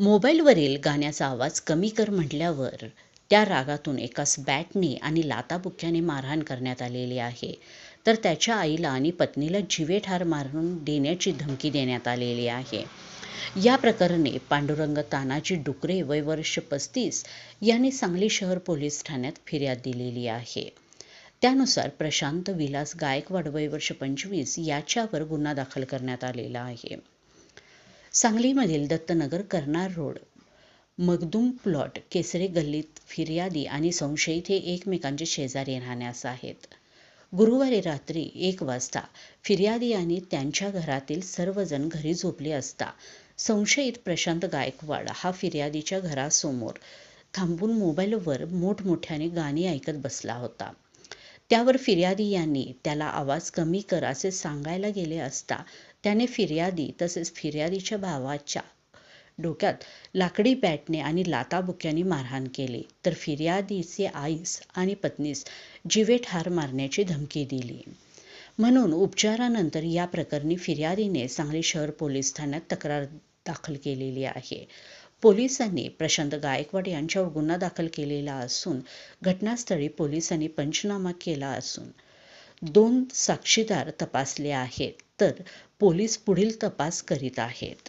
मोबाईलवरील गाण्याचा आवाज कमी कर म्हटल्यावर त्या रागातून एकास बॅटने आणि लाताबुक्याने मारहाण करण्यात आलेली आहे. तर त्याच्या आईला आणि पत्नीला जीवेठार मारून देण्याची धमकी देण्यात आलेली आहे. या प्रकरणी पांडुरंग तानाजी डुकरे वय वर्ष पस्तीस यांनी सांगली शहर पोलीस ठाण्यात फिर्याद दिलेली आहे. त्यानुसार प्रशांत विलास गायकवाड वय वर्ष पंचवीस याच्यावर गुन्हा दाखल करण्यात आलेला आहे. सांगलीमधील दत्तनगर करणार रोड. मगदुम प्लॉट केसरे गल्लीत फिर्यादी आणि संशयित हे एकमेकांचे शेजारी राहण्यास आहेत. गुरुवारी रात्री एक वाजता फिर्यादी आणि त्यांच्या घरातील सर्वजण घरी झोपले असता संशयित प्रशांत गायकवाड हा फिर्यादीच्या घरासमोर थांबून मोबाईलवर मोठमोठ्याने गाणी ऐकत बसला होता. त्यावर फिर्यादी यांनी त्याला आवाज कमी कर असे सांगायला गेले असता त्याने फिर्यादी तसेच फिर्यादीच्या भावाच्या डोक्यात लाकडी बॅटने आणि लाताबुक्याने मारहाण केली. तर फिर्यादीचे आईस आणि पत्नीस जिवे ठार मारण्याची धमकी दिली. म्हणून उपचारानंतर या प्रकरणी फिर्यादीने सांगली शहर पोलीस ठाण्यात तक्रार दाखल केलेली आहे. पोलिसांनी प्रशांत गायकवाड यांच्यावर गुन्हा दाखल केलेला असून घटनास्थळी पोलिसांनी पंचनामा केला असून दोन साक्षीदार तपासले आहेत तर पोलीस पुढील तपास करीत आहेत.